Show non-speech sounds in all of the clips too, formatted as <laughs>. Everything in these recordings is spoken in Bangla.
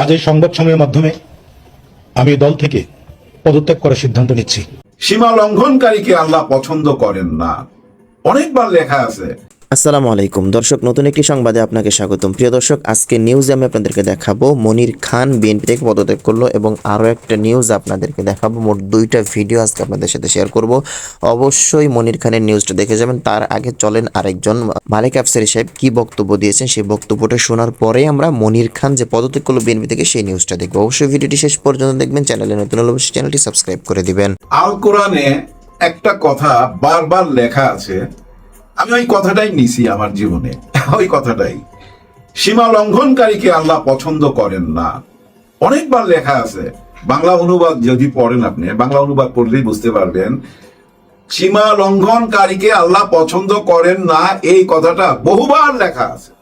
আজ এই সংবাদ সময়ের মাধ্যমে আমি দল থেকে পদত্যাগ করার সিদ্ধান্ত নিচ্ছি। সীমা লঙ্ঘনকারীকে আল্লাহ পছন্দ করেন না। অনেকবার লেখা আছে আসসালামু আলাইকুম। দর্শক, নতুন একটি সংবাদে আপনাকে স্বাগতম। প্রিয় দর্শক, আজকে নিউজে আমি আপনাদেরকে দেখাবো। মনির খান বিএনপি থেকে পদত্যাগ করল এবং আরও একটা নিউজ আপনাদেরকে দেখাবো। মোট দুইটা ভিডিও আজকে আপনাদের সাথে শেয়ার করব। অবশ্যই মনির খানের নিউজটা দেখে যাবেন। তার আগে চলেন আরেকজন। মালিক আফসারি সাহেব কি বক্তব্য দিয়েছেন সেই বক্তব্যটা শোনার পরে আমরা মনির খান যে পদত্যাগ করল বিএনপি থেকে সেই নিউজটা দেখব। অবশ্যই ভিডিওটি শেষ পর্যন্ত দেখবেন। চ্যানেলে নতুন হলে অবশ্যই চ্যানেলটি সাবস্ক্রাইব করে দিবেন। আল কোরআনে একটা কথা বারবার লেখা আছে আমি ওই কথাটাই নিছি আমার জীবনে। ওই কথাটাই। সীমা লঙ্ঘনকারীকে আল্লাহ পছন্দ করেন না। অনেকবার লেখা আছে। বাংলা অনুবাদ যদি পড়েন আপনি, বাংলা অনুবাদ পড়লেই বুঝতে পারবেন। সীমা লঙ্ঘনকারীকে আল্লাহ পছন্দ করেন না, এই কথাটা বহুবার লেখা আছে।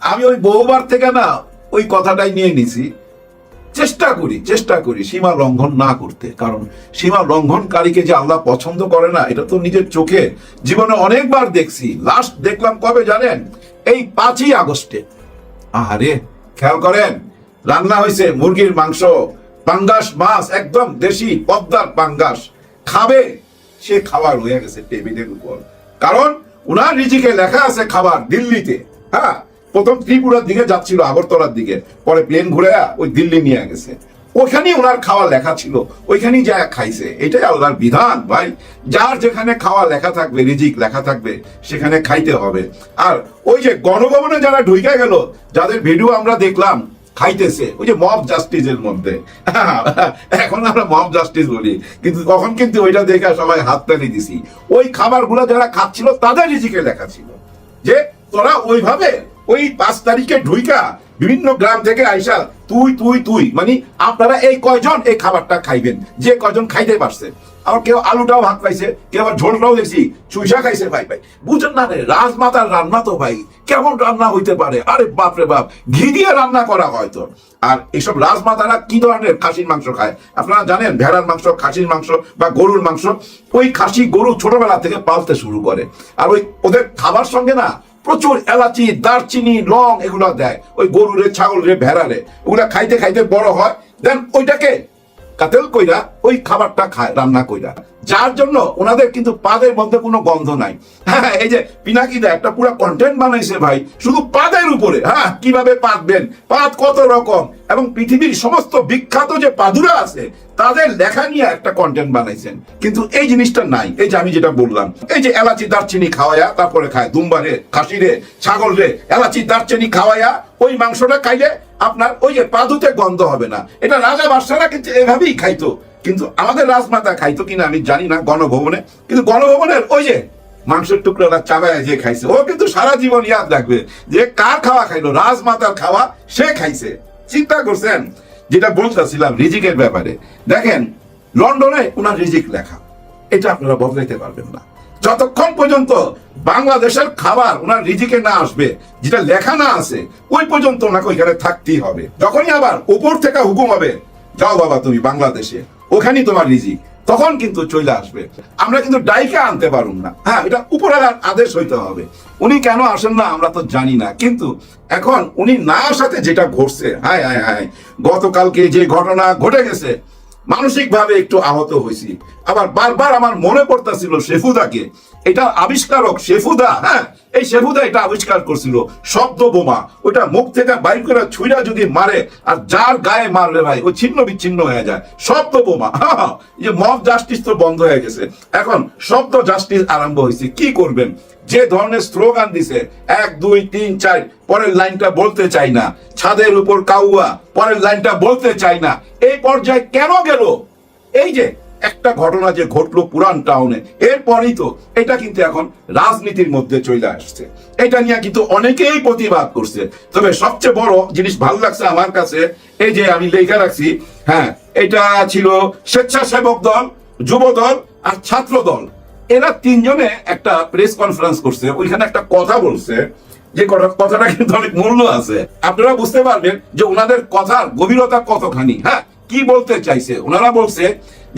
আমি ওই বহুবার থেকে না, ওই কথাটাই নিয়ে নিছি। চেষ্টা করি চেষ্টা করি সীমা লঙ্ঘন না করতে। কারণ সীমা লঙ্ঘনকারীকে যে আল্লাহ পছন্দ করে না, এটা তো নিজের চোখে। জীবনে অনেকবার দেখছি লাস্ট দেখলাম কবে জানেন? এই পাঁচই আগস্টে। আহারে, খেয়াল করেন, রান্না হয়েছে মুরগির মাংস, পাঙ্গাস মাছ, একদম দেশি পদ্মার পাঙ্গাস। খাবে, সে খাবার হয়ে গেছে টেবিলের উপর। কারণ উনার রিজিকে লেখা আছে খাবার দিল্লিতে হ্যাঁ? প্রথম ত্রিপুরার দিকে যাচ্ছিল, আগরতলার দিকে। পরে প্লেন ঘুরে ওই দিল্লি নিয়ে গেছে। ওখানেই ওনার খাওয়া লেখা ছিল। ওইখানেই যা খাইছে। এটাই আল্লাহর বিধান, ভাই। যার যেখানে খাওয়া লেখা থাকবে, রিজিক লেখা থাকবে, সেখানে খাইতে হবে। আর ওই যে গণভবনে যারা ঢুকে গেল, যাদের ভিডিও আমরা দেখলাম, খাইতেছে। ওই যে মব জাস্টিসের মধ্যে। <laughs> এখন আমরা মব জাস্টিস বলি। কিন্তু তখন কিন্তু ওইটা দেখে সবাই হাত হাততালি দিছি। ওই খাবারগুলো যারা খাচ্ছিল, তাদের রিজিকে লেখা ছিল। যে তোরা ওইভাবে ওই পাঁচ তারিখে ঢুইকা বিভিন্ন গ্রাম থেকে আইসা তুই তুই তুই মানে আপনারা এই কয়জন এই খাবারটা খাইবেন? যে কয়জন খাইতে পারছে? আবার কেউ আলুটাও ভাত পাইছে কেউ আবার ঝোলটাও দেখছি, চুইসা খাইছে, ভাই ভাই। বুঝেন না রে, রাজমাতার রান্না তো, ভাই, কেমন রান্না হইতে পারে? আরে বাপ রে বাপ, ঘি দিয়ে রান্না করা হয় তো। আর এইসব রাজমাতারা কি ধরনের খাসির মাংস খায়? আপনারা জানেন, ভেড়ার মাংস, খাসির মাংস বা গরুর মাংস, ওই খাসি গরু ছোটবেলা থেকে পালতে শুরু করে। আর ওই ওদের খাবার সঙ্গে না প্রচুর এলাচি, দারচিনি, লং এগুলো দেয়। ওই গরু রে ছাগল রে ভেড়া রে ওগুলা খাইতে খাইতে বড় হয়। দেন ওইটাকে কাতেল কইরা ওই খাবারটা খায়, রান্না কইরা। যার জন্য ওনাদের কিন্তু পাদের মধ্যে কোনো গন্ধ নাই। হ্যাঁ এই যে পিনাকিদা একটা পুরো কন্টেন্ট বানাইছে ভাই, শুধু পাদের উপরে হ্যাঁ কীভাবে পাতবেন, পাত কত রকম, এবং পৃথিবীর সমস্ত বিখ্যাত যে পাদুরা আছে, তাদের লেখা নিয়ে একটা কন্টেন্ট বানাইছেন। কিন্তু এই জিনিসটা নাই, এই যে আমি যেটা বললাম, এই যে এলাচি, দারচিনি খাওয়ায়া, তারপরে খায় দুম্বারে খাসিরে ছাগল রে, এলাচি, দারচিনি খাওয়ায়া ওই মাংসটা খাইলে আপনার ওই যে পাদুতে গন্ধ হবে না। এটা রাজা বাদশারা কিন্তু এভাবেই খাইতো। কিন্তু আমাদের রাজমাতা খাইতো কিনা আমি জানি না, গণভবনে। কিন্তু গণভবনের ওই যে মাংসের টুকরোটা চাবায় যে খাইছে, ও কিন্তু সারা জীবন ইয়াদ রাখবে যে কার খাওয়া খাইলো, রাজমাতার খাওয়া সে খাইছে। চিন্তা করছেন? যেটা বলতেছিলাম রিজিকের ব্যাপারে। দেখেন, লন্ডনে ওনার রিজিক লেখা। এটা আপনারা বদলাইতে পারবেন না। যতক্ষণ পর্যন্ত বাংলাদেশের খাবার ওনার রিজিকে না আসবে, যেটা লেখা না আছে, ওই পর্যন্ত ওনাকে ওইখানে থাকতেই হবে। যখনই আবার উপর থেকে হুকুম হবে, যাও বাবা তুমি বাংলাদেশে, ওখানেই তোমার রিজিক, তখন কিন্তু চলে আসবে। আমরা কিন্তু ডাইকে আনতে পারুম না। হ্যাঁ এটা উপরের আদেশ হইতে হবে। উনি কেন আসেন না, আমরা তো জানি না। কিন্তু এখন উনি না আসাতে যেটা ঘটছে, হায় হায় হায়, গতকালকে যে ঘটনা ঘটে গেছে মানসিক ভাবে একটু আহত হয়েছি। আবার বারবার আমার মনে পড়তেছিল শেফুদাকে। এটা আবিষ্কারক শেফুদা হ্যাঁ? এই শেফুদা এটা আবিষ্কার করছিল, শব্দ বোমা। ওটা মুখ থেকে বাইর করে ছুঁড়া যদি মারে, আর যার গায়ে মারলে ভাই ও ছিন্ন বিচ্ছিন্ন হয়ে যায়। শব্দ বোমা। যে মব জাস্টিস তো বন্ধ হয়ে গেছে। এখন শব্দ জাস্টিস আরম্ভ হয়েছে। কি করবেন? যে ধরনের স্লোগান দিছে, এক, দুই, তিন, চার, পরের লাইনটা বলতে চাই না। ছাদের উপর কাউয়া, পরের লাইনটা বলতে চাই না। এই পর্যায়ে কেন গেল? এই যে একটা ঘটনা যে ঘটলো পুরান টাউনে, এরপরই তো এটা কিন্তু এখন রাজনীতির মধ্যে চলে আসছে। এটা নিয়ে কিন্তু অনেকেই প্রতিবাদ করছে। তবে সবচেয়ে বড় জিনিস ভালো লাগছে আমার কাছে, এই যে আমি লেখা রাখছি হ্যাঁ এটা ছিল স্বেচ্ছাসেবক দল, যুব দল আর ছাত্র দল। এরা তিনজনে একটা প্রেস কনফারেন্স করছে, ওইখানে একটা কথা বলছে, যে কথা- কথাটা কিন্তু অনেক মূল্য আছে। আপনারা বুঝতে পারবেন যে ওনাদের কথার গভীরতা কতখানি হ্যাঁ? কি বলতে চাইছে? ওনারা বলছে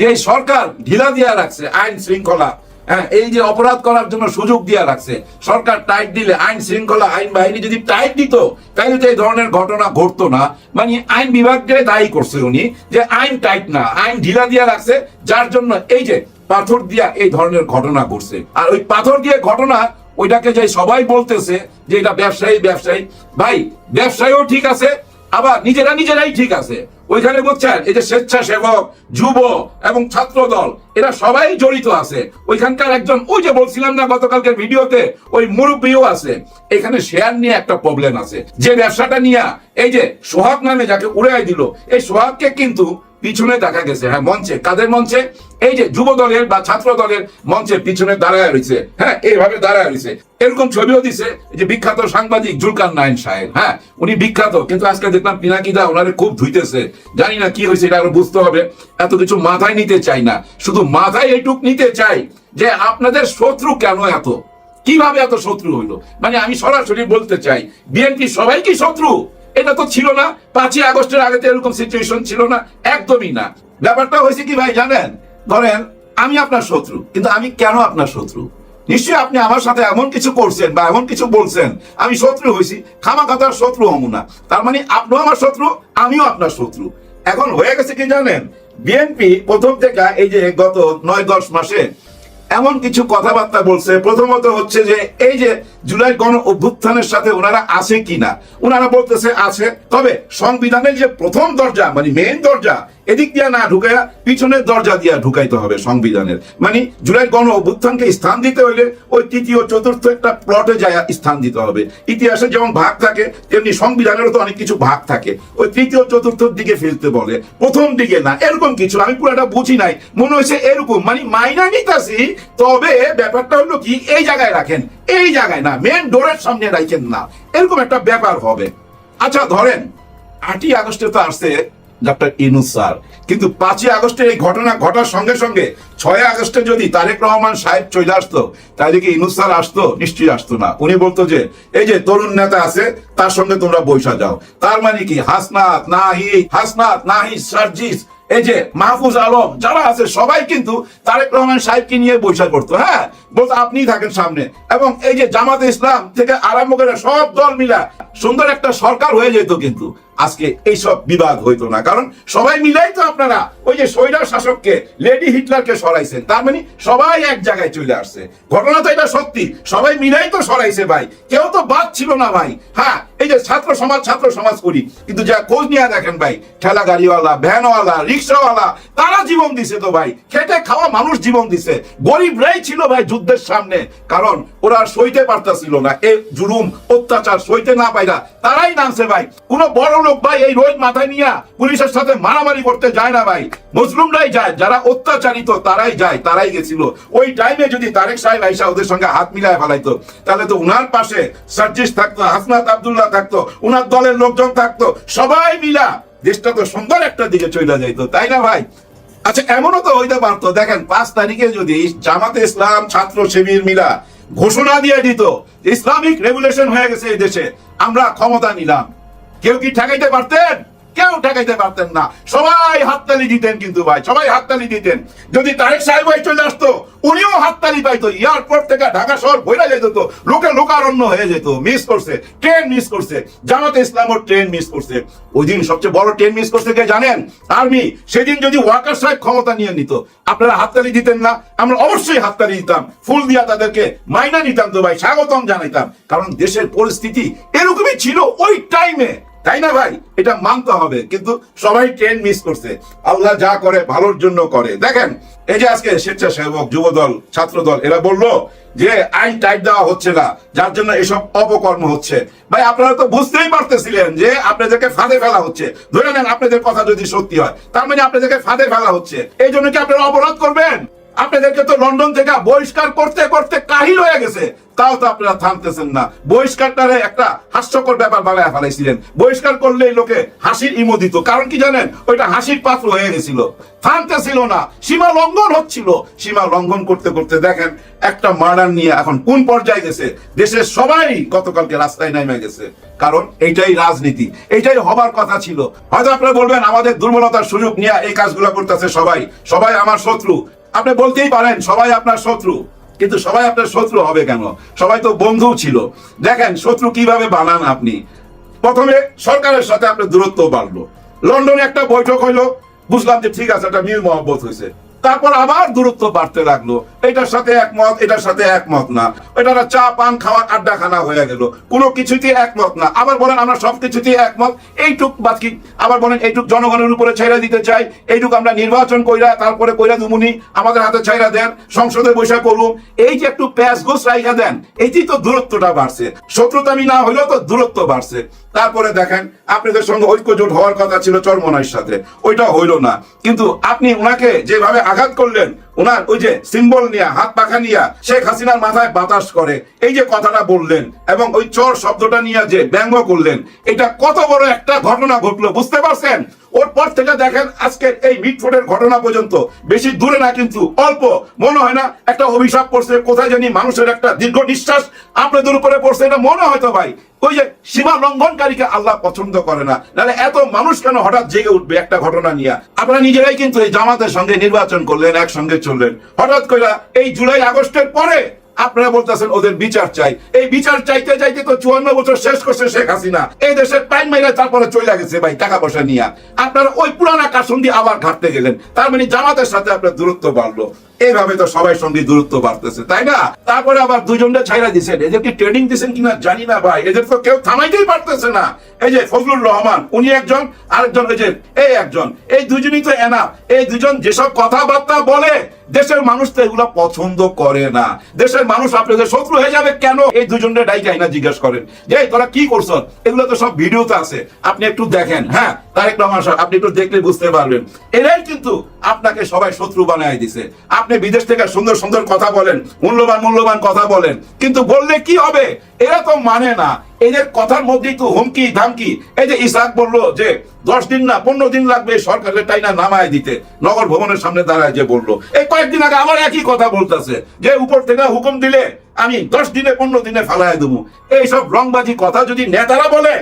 যে সরকার ঢিলা দিয়া রাখছে, আইন শৃঙ্খলা। হ্যাঁ এই যে অপরাধ করার জন্য সুযোগ দিয়ে রাখছে। সরকার টাইট দিলে আইন শৃঙ্খলা, আইন বাহিনী যদি টাইট দিত তাহলে তো এই ধরনের ঘটনা ঘটতো না। মানে আইন বিভাগকে দায়ী করছে উনি যে আইন টাইট না, আইন ঢিলা দিয়ে রাখছে, যার জন্য এই যে পাথর দিয়া এই ধরনের ঘটনা ঘটছে। আর ওই পাথর দিয়ে ঘটনা, ওইটাকে যে সবাই বলতেছে যে এটা ব্যবসায়ী ব্যবসায়ী, ভাই, ব্যবসায়ীও ঠিক আছে, আবার নিজেরা নিজেরাই ঠিক আছে। ওইখানে বুঝছেন এই যে স্বেচ্ছাসেবক, যুব এবং ছাত্র দল এরা সবাই জড়িত আছে। ওইখানকার একজন, ওই যে বলছিলাম না গতকালকের ভিডিওতে, ওই মুরব্বীও আছে। এখানে শেয়ার নিয়ে একটা প্রবলেম আছে। যে ব্যবসাটা নিয়ে, এই যে সোহাগ নামে যাকে উড়াই দিল, এই সোহাগকে কিন্তু পিছনে দেখা গেছে হ্যাঁ মঞ্চে। কাদের মঞ্চে? এই যে যুব দলের বা ছাত্র দলের মঞ্চে পিছনে দাঁড়ায় রয়েছে হ্যাঁ এইভাবে দাঁড়ায় রয়েছে। এরকম ছবিও দিছে যে বিখ্যাত সাংবাদিক জুলকার নাইন সাহেব হ্যাঁ উনি বিখ্যাত। কিন্তু আজকে দেখলাম পিনাকিদা ওনারে খুব ধুইতেছে। জানি না কি হয়েছে, এটা বুঝতে হবে। এত কিছু মাথায় নিতে চাই না। শুধু মাথায় এইটুক নিতে চাই যে আপনাদের শত্রু কেন এত? কীভাবে এত শত্রু হইল? মানে আমি সরাসরি বলতে চাই, বিএনপি সবাই কি শত্রু? এটা তো ছিল না। পাঁচই আগস্টের আগে তো এরকম সিচুয়েশন ছিল না। একদমই না। ব্যাপারটা হয়েছে কি ভাই, জানেন? ধরেন, আমি আপনার শত্রু, কিন্তু আমি কেন আপনার শত্রু? নিশ্চয়ই আপনি আমার সাথে এমন কিছু করছেন বা এমন কিছু বলছেন, আমি শত্রু হয়েছি খামা খাতার শত্রু হম না। তার মানে আপনিও আমার শত্রু, আমিও আপনার শত্রু। এখন হয়ে গেছে কি জানেন? বিএনপি প্রথম থেকে এই যে গত নয় দশ মাসে এমন কিছু কথাবার্তা বলছে। প্রথমত হচ্ছে যে, এই যে জুলাই গণ অভ্যুত্থানের সাথে ওনারা আছে কিনা, ওনারা বলতেছে আছে, তবে সংবিধানের যে প্রথম দরজা মানে মেইন দরজা, এদিক দিয়ে না ঢুকাইয়া পিছনের দরজা দিয়ে ঢুকাইতে হবে সংবিধানের। মানে জুলাই গণ অভ্যুত্থানকে স্থান দিতে হইলে ওই তৃতীয়, চতুর্থ একটা প্লটে যায় স্থান দিতে হবে। ইতিহাসে যেমন ভাগ থাকে, তেমনি সংবিধানেরও তো অনেক কিছু ভাগ থাকে। ওই তৃতীয়, চতুর্থর দিকে ফেলতে বলে, প্রথম দিকে না, এরকম কিছু, আমি পুরোটা বুঝি নাই। মনে হয়েছে এরকম মানে মাইনা নিতাছি তবে ব্যাপারটা হলো কি, এই জায়গায় রাখেন, এই জায়গায় না মেন ডোরের সামনে রাখেন না। এরকম একটা ব্যাপার হবে। আচ্ছা ধরেন আটই আগস্টে তো আসছে ডক্টর ইনুস স্যার। কিন্তু পাঁচই আগস্টের এই ঘটনা ঘটার সঙ্গে সঙ্গে ছয় আগস্টে যদি তারেক রহমান সাহেব চলে আসতো, তাহলে কি ইনুস স্যার আসতো? নিশ্চয়ই আসতো না। উনি বলতো যে, এই যে তরুণ নেতা আছে, তার সঙ্গে তোমরা বৈশা যাও। তার মানে কি? হাসনাত নাহি হাসনাত নাহি সার্জিস, এই যে মাহফুজ আলম, যারা আছে, সবাই কিন্তু তারেক রহমান সাহেবকে নিয়ে বৈশাখ করতো হ্যাঁ? বলতো আপনি থাকেন সামনে। এবং এই যে জামাতে ইসলাম থেকে আরম্ভ করে সব দল মিলা সুন্দর একটা সরকার হয়ে যেত কিন্তু। আজকে এইসব বিবাদ হইতো না। কারণ সবাই মিলাই তো আপনারা ওই যে সৈরা শাসককে, লেডি হিটলারকে সরাইছেন। তার মানে সবাই এক জায়গায় চলে আসছে। ঘটনা তো এটা সত্যি। সবাই মিলাই তো সরাইছে ভাই। কেউ তো বাদ ছিল না ভাই। হ্যাঁ এই যে ছাত্র সমাজ ছাত্র সমাজ করি, কিন্তু যা খোঁজ নিয়ে দেখেন ভাই, ঠেলা গাড়িওয়ালা, ভ্যানওয়ালা, রিক্সাওয়ালা, তারা জীবন দিছে তো ভাই, খেটে খাওয়া মানুষ জীবন দিছে, গরিবরাই ছিল ভাই যুদ্ধের সামনে, কারণ ওরা সইতে পারতাছিল না এই জুলুম, অত্যাচার সইতে না পাইরা তারাই নামছে ভাই। কোন বড় লোক ভাই এই রোজ মাথায় নিয়ে পুলিশের সাথে মারামারি করতে যায় না ভাই, মুসলিমরাই যায়, যারা অত্যাচারিত তারাই যায়, তারাই গেছিল। ওই টাইমে যদি তারেক সাহেব আইসা ওদের সঙ্গে হাত মিলায় ফেলাইতো, তাহলে তো উনার পাশে সার্জিস থাকতো, হাসনাত আব্দুল্লাহ থাকতো, উনার দলের লোকজন থাকতো, সবাই মিলা দেশটা তো সুন্দর একটা দিকে চলে যাইতো, তাই না ভাই? আচ্ছা এমনও তো হইতে পারতো, দেখেন, পাঁচ তারিখে যদি জামাতে ইসলাম ছাত্র শিবির মিলা ঘোষণা দিয়ে দিত ইসলামিক রেগুলেশন হয়ে গেছে এই দেশে, আমরা ক্ষমতা নিলাম। কেউ কি ঠেকাইতে পারতেন? কেউ ঠেকাইতে পারতেন না। সবাই হাততালি দিতেন কিন্তু ভাই, সবাই হাততালি দিতেন। যদি তারেক সাহেব ভাই চলে আসতো, উনিও হাততালি পাইতো। এয়ারপোর্ট থেকে ঢাকা শহর বইরা যেত তো, লোকে লোকারণ্য হয়ে যেত মিস করছে ট্রেন মিস করছে। জামাতে ইসলামও ট্রেন মিস করছে। ওই দিন সবচেয়ে বড় ট্রেন মিস করছে কে জানেন? আর্মি সেদিন যদি ওয়াকার সাহেব ক্ষমতা নিয়ে নিত, আপনারা হাততালি দিতেন না, আমরা অবশ্যই হাততালি দিতাম। ফুল দিয়া তাদেরকে মাইনা নিতাম তো ভাই, স্বাগতম জানাইতাম। কারণ দেশের পরিস্থিতি এরকমই ছিল ওই টাইমে তাই না ভাই? এটা মানতে হবে। কিন্তু সবাই ট্রেন মিস করছে। আল্লাহ যা করে, ভালোর জন্য করে। দেখেন, এই যে আজকে স্বেচ্ছাসেবক, যুবদল, ছাত্রদল, এরা বলল যে আইন টাইট দেওয়া হচ্ছে না। যার জন্য এসব অপকর্ম হচ্ছে। ভাই, আপনারা তো বুঝতেই পারতেছিলেন যে আপনাদেরকে ফাঁদে ফেলা হচ্ছে। ধরে নেন, আপনাদের কথা যদি সত্যি হয়, তার মানে আপনাদেরকে ফাঁদে ফেলা হচ্ছে। এই জন্য কি আপনারা অপরাধ করবেন? আপনাদেরকে তো লন্ডন থেকে বহিষ্কার করতে করতে কাহিল হয়ে গেছে। তাও তো আপনারা থামতেছেন না। বহিষ্কারটারে একটা হাস্যকর ব্যাপার বানায় ফেলাইছিলেন। বহিষ্কার করলেই লোকে হাসির ইমো দিত। কারণ কি জানেন? ওইটা হাসির পাত্র হয়ে গেছিল। থামতেছিল না। সীমা লঙ্ঘন হচ্ছিল। সীমা লঙ্ঘন করতে করতে দেখেন, একটা মার্ডার নিয়ে এখন কোন পর্যায়ে গেছে? দেশের সবাই গতকালকে রাস্তায় নেমে গেছে। কারণ এইটাই রাজনীতি। এইটাই হবার কথা ছিল। হয়তো আপনারা বলবেন, আমাদের দুর্বলতার সুযোগ নিয়ে এই কাজগুলো করতেছে সবাই। সবাই আমার শত্রু। আপনি বলতেই পারেন, সবাই আপনার শত্রু। কিন্তু সবাই আপনার শত্রু হবে কেন? সবাই তো বন্ধু ছিল। দেখেন, শত্রু কীভাবে বানান আপনি? প্রথমে সরকারের সাথে আপনার দূরত্ব বাড়লো। লন্ডনে একটা বৈঠক হইল। বুঝলাম যে ঠিক আছে, একটা মিল মহব্বত হয়েছে তারপর আবার দূরত্ব বাড়তে লাগল। এটার সাথে একমত, এটার সাথে একমত না। এটা চা, পান খাওয়া আড্ডা খানা হয়ে গেল। কোনো কিছুতেই একমত না। আবার বলেন, আমরা সব কিছুতেই একমত। এইটুক বাকি আবার বলেন, এইটুক জনগণের উপরে ছেড়ে দিতে চাই। এইটুক আমরা নির্বাচন কইরা, তারপরে কইরা দুমুনি। আমাদের হাতে ছাইরা দেন, সংসদে বৈশাখ করুন এই যে একটু প্যাস গোস রাইখা দেন এইটি তো দূরত্বটা বাড়ছে। শত্রুতামি না হইলেও তো দূরত্ব বাড়ছে। তারপরে দেখেন, আপনাদের সঙ্গে ঐক্যজোট হওয়ার কথা ছিল চরমনাইয়ের সাথে। ওইটা হইল না। কিন্তু আপনি ওনাকে যেভাবে আঘাত করলেন ওনার ওই যে সিম্বল নিয়ে, হাত পাখা নিয়ে, শেখ হাসিনার মাথায় বাতাস করে, এই যে কথাটা বললেন এবং ওই চর শব্দটা নিয়ে যে ব্যঙ্গ করলেন, এটা কত বড় একটা ঘটনা ঘটলো, বুঝতে পারছেন? ওর পর থেকে দেখেন, আজকের এই মিটফোর্ডের ঘটনা পর্যন্ত বেশি দূরে না, কিন্তু অল্প। মনে হয় না একটা অভিশাপ পড়ছে, কোথায় জানি মানুষের একটা দীর্ঘ নিঃশ্বাস আপনাদের উপরে পড়ছে, এটা মনে হয়তো ভাই। ওই যে সীমা লঙ্ঘনকারীকে আল্লাহ পছন্দ করে না। নাহলে এত মানুষ কেন হঠাৎ জেগে উঠবে একটা ঘটনা নিয়ে? আপনারা নিজেরাই কিন্তু এই জামাতের সঙ্গে নির্বাচন করলেন, একসঙ্গে চললেন। হঠাৎ করে এই জুলাই আগস্টের পরে আপনারা বলতেছেন ওদের বিচার চাই। এই বিচার চাইতে চাইতে তো চুয়ান্ন বছর শেষ করছে শেখ হাসিনা। এই দেশের টাইম মাইরা তারপরে চলে গেছে ভাই, টাকা পয়সা নিয়ে। আপনারা ওই পুরানা কাসন দিয়ে আবার ঘাটতে গেলেন। তার মানে জামাতের সাথে আপনার দূরত্ব বাড়লো। এইভাবে তো সবাই সঙ্গে দূরত্ব বাড়তেছে, তাই না? তারপরে আবার দুজনটা ছাইরা দিছেন। এদের কি ট্রেনিং দিছেন কিনা জানি না ভাই। এদের তো কেউ থামাইতেই পারতেছে না। এই যে ফজলুর রহমান, উনি একজন, আরেকজন এই যে, এই একজন। এই দুজনই তো এনা এই দুজন যেসব কথাবার্তা বলে, দেশের মানুষ তো এগুলো পছন্দ করে না। দেশের মানুষ আপনাদের শত্রু হয়ে যাবে কেন? এই দুজনের ডাইকাই না জিজ্ঞেস করেন। যে তোরা কি করছ এগুলো তো সব ভিডিওতে আছে। আপনি একটু দেখেন হ্যাঁ? তারেক রহমান সাহেব, আপনি একটু দেখলে বুঝতে পারবেন। এরাই কিন্তু আপনাকে সবাই শত্রু দিছে। আপনি বিদেশ থেকে সুন্দর সুন্দর কথা বলেন, মূল্যবান মূল্যবান কথা বলেন, কিন্তু বললে কি হবে? এরা তো মানে না। এদের কথার মধ্যেই তো হুমকি, ধামকি। এই যে ইসাক বলল যে, দশ দিন না, পনেরো দিন লাগবে সরকারের টাইনা নামায় দিতে। নগর ভবনের সামনে দাঁড়ায় যে বলল। এই কয়েকদিন আগে আবার একই কথা বলতেছে, যে উপর থেকে হুকুম দিলে আমি দশ দিনে, পনেরো দিনে ফালায় দেবো। এইসব রংবাজি কথা যদি নেতারা বলে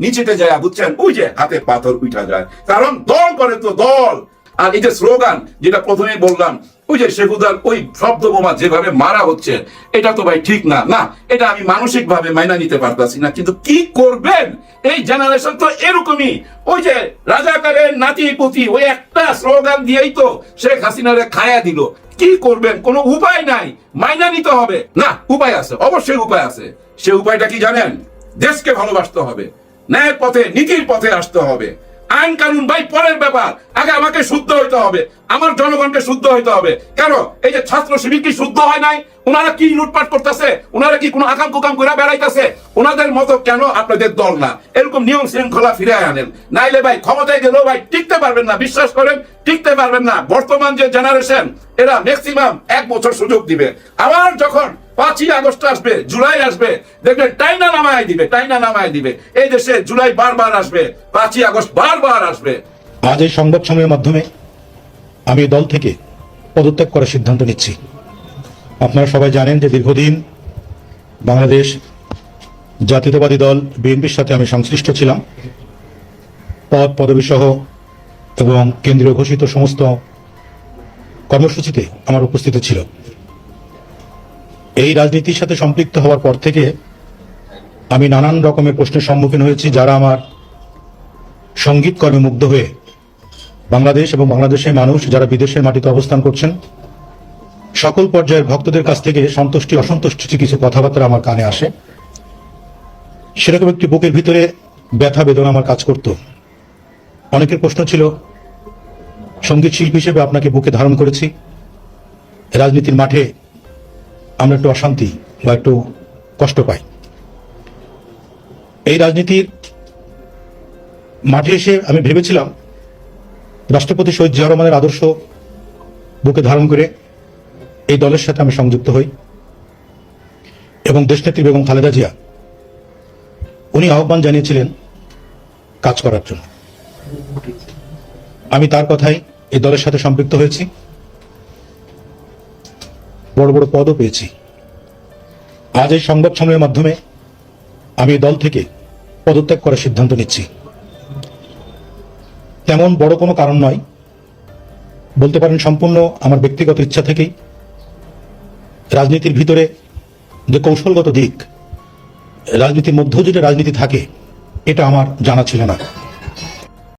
নিচেতে যায়, বুঝছেন? ওই যে হাতে পাথর উঠা যায়। কারণ দল করে তো দল। আর এই যে স্লোগান যেটা প্রথমেই বললাম, ওই যে শেখুদার ওই শব্দ বোমা যেভাবে মারা হচ্ছে, এটা তো ভাই ঠিক না। না, এটা আমি মানসিক ভাবে মাইনা নিতে পারতাছি না। কিন্তু কি করবেন? এই জেনারেশন তো এরকমই। ওই যে রাজাকারের নাতি পুতি ওই একটা স্লোগান দিয়েই তো শেখ হাসিনারে খায়া দিল। কি করবেন? কোনো উপায় নাই। মাইনা নিতে হবে। না, উপায় আছে। অবশ্যই উপায় আছে। সে উপায়টা কি জানেন? দেশকে ভালোবাসতে হবে। ন্যায়ের পথে, নীতির পথে আসতে হবে। আইন কানুন ভাই, পরের ব্যাপার, আগে আমাকে শুদ্ধ হইতে হবে। আমার জনগণকে শুদ্ধ হইতে হবে। কেন? এই যে ছাত্র শিবির কি শুদ্ধ হয় নাই? ওনারা কি লুটপাট করতেছে? ওনারা কি কোনো আকাম কুকাম করে বেড়াইতেছে? ওনাদের মতো কেন আপনাদের দল না? এরকম নিয়ম শৃঙ্খলা ফিরে আনেন। নাইলে ভাই ক্ষমতায় গেলেও ভাই টিকতে পারবেন না, বিশ্বাস করেন, টিকতে পারবেন না। বর্তমান যে জেনারেশন এরা ম্যাক্সিমাম এক বছর সুযোগ দিবে। আবার যখন পাঁচই আগস্ট আসবে, জুলাই আসবে, দেখবেন টাইনা নামায় দিবে, টাইনা নামায় দিবে। এই দেশে জুলাই বারবার আসবে, পাঁচই আগস্ট বারবার আসবে। আজ এই সংবাদ সময়ের মাধ্যমে আমি দল থেকে পদত্যাগ করার সিদ্ধান্ত নিচ্ছি। আপনারা সবাই জানেন যে দীর্ঘদিন বাংলাদেশ জাতীয়তাবাদী দল বিএনপির সাথে আমি সংশ্লিষ্ট ছিলাম। পদ পদবী সহ এবং কেন্দ্রীয় ঘোষিত সমস্ত কর্মসূচিতে আমার উপস্থিত ছিল। এই রাজনীতির সাথে সম্পৃক্ত হওয়ার পর থেকে আমি নানান রকমের প্রশ্নের সম্মুখীন হয়েছি, যারা আমার সংগীত কর্মে মুগ্ধ হয়ে বাংলাদেশ এবং বাংলাদেশের মানুষ, যারা বিদেশের মাটিতে অবস্থান করছেন সকল পর্যায়ের ভক্তদের কাছ থেকে সন্তুষ্টি, অসন্তুষ্টি কিছু কথাবার্তা আমার কানে আসে। সেরকম একটি বুকের ভিতরে ব্যথা, বেদনা আমার কাজ করত। অনেকের প্রশ্ন ছিল, সংগীত শিল্পী হিসেবে আপনাকে বুকে ধারণ করেছি। রাজনীতির মাঠে আমরা একটু অশান্তি বা একটু কষ্ট পাই। এই রাজনীতির মাঠে এসে আমি ভেবেছিলাম, রাষ্ট্রপতি শহীদ জিয়া রহমানের আদর্শ বুকে ধারণ করে এই দলের সাথে আমি সংযুক্ত হই। এবং দেশনেত্রী বেগম খালেদা জিয়া, উনি আহ্বান জানিয়েছিলেন কাজ করার জন্য। আমি তার কথাই এই দলের সাথে সম্পৃক্ত হয়েছি। বড় বড় পদও পেয়েছি। আজ এই সংবাদ সম্মেলনের মাধ্যমে আমি দল থেকে পদত্যাগ করার সিদ্ধান্ত নিচ্ছি। তেমন বড় কোনো কারণ নয়। বলতে পারেন সম্পূর্ণ আমার ব্যক্তিগত ইচ্ছা থেকেই রাজনীতির ভিতরে যে কৌশলগত দিক, রাজনীতির মধ্যেও যেটা রাজনীতি থাকে, এটা আমার জানা ছিল না।